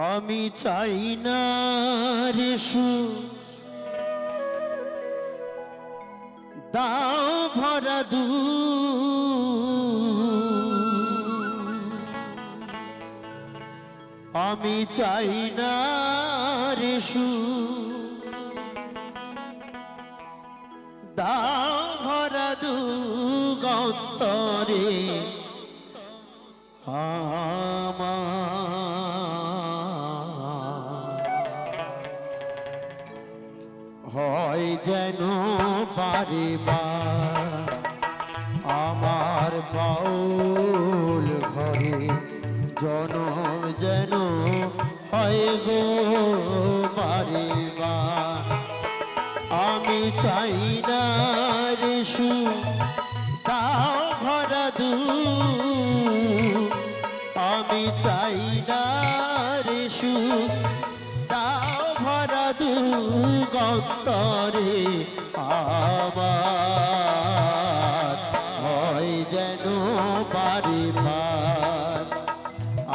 আমি চাই না রে সু দাও ভরা দু আমি চাই না রে সু দাও ভরা দু গন্তরে যেন বারিবার আমার বাউল ঘরে জন যেন হয় গো বারিবার আমি চাই গন্তরে আমার হয় যেন বাড়ি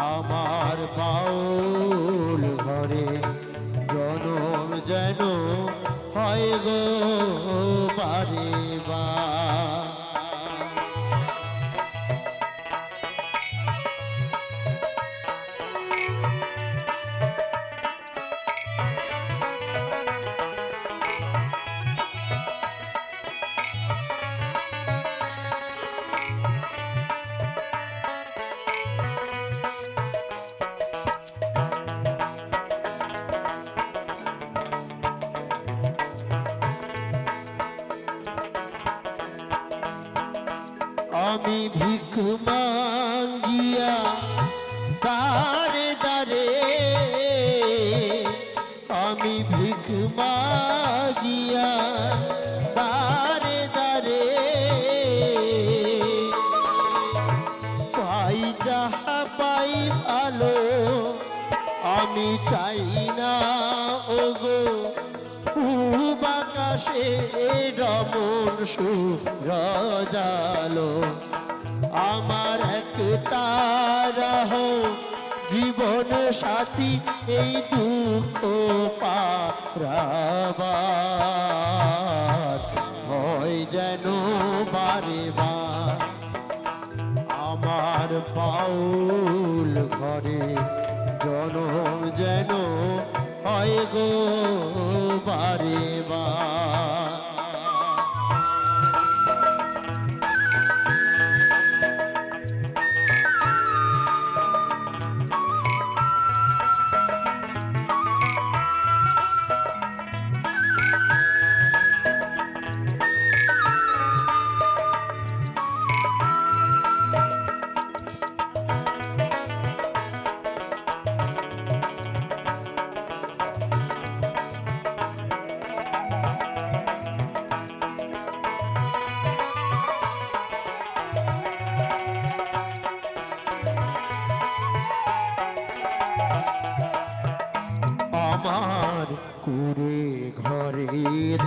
আমার বাউল ঘরে জনম যেন হয় গো আমি ভিক মাঙ্গিয়া দারে দারে আমি ভিক মাগিয়া দারে দারে পাই যাহা পাই ভালো, আমি চাই না ওগো বাকাশে রমন সুরজালো। আমার এক তারাহ জীবন সাথী, এই দুঃখ পারাবার। হয় যেন বারে আমার পাউল ঘরে, জনম যেন হয় গো বারে বা। আমার কুরে ঘরে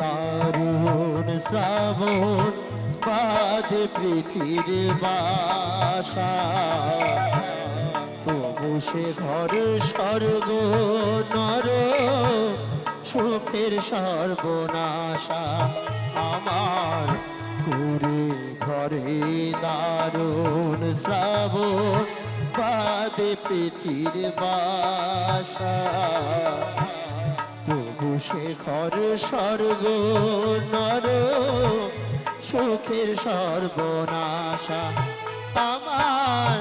দারুণ শ্রাবণ বাদে প্রীতির বাসা। তবু সে ঘর স্বর্গ নর, সুখের সর্বনাশা। আমার কুরে ঘরে দারুণ শ্রাবণ বাদে প্রীতির বাসা। সে ঘর স্বর্গ, নর সুখের সর্বনাশা। আমার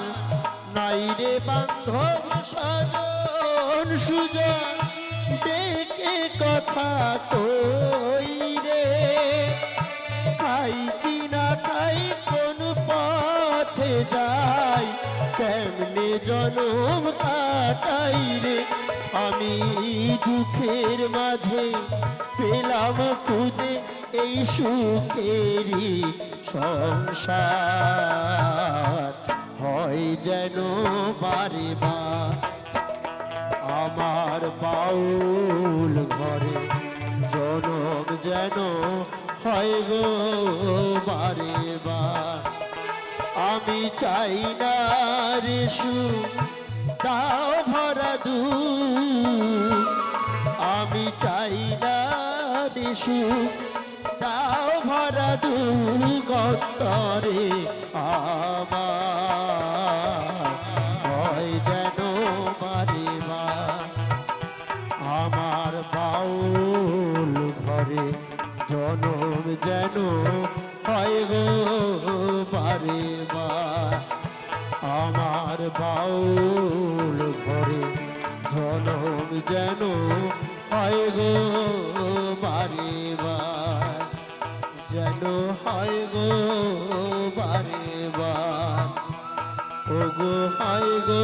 নাই রে বান্ধব সজন সুজন, ডেকে কথা কই রে? খাই কি না কোন পথে যাই, কেমনে জনম কাটাই রে? আমি দুঃখের মাঝে পেলাম খুঁজে এই সুখেরই সংসার। হয় যেন বারে বা আমার বাউল ঘরে জনম যেন হয় গো বারে আমি চাই না রে সু ভরা আমি চাই না দেশে দাও ভরা দুর্গতরে আমার। যেন মারে মা, আমার বাউল ঘরে, জনম যেন হয় গো পারে মা। আমার বাউল ঘরে জনম যেন হয় গো বারেবা যেন হয় গো বারেবা ও গো হয় গো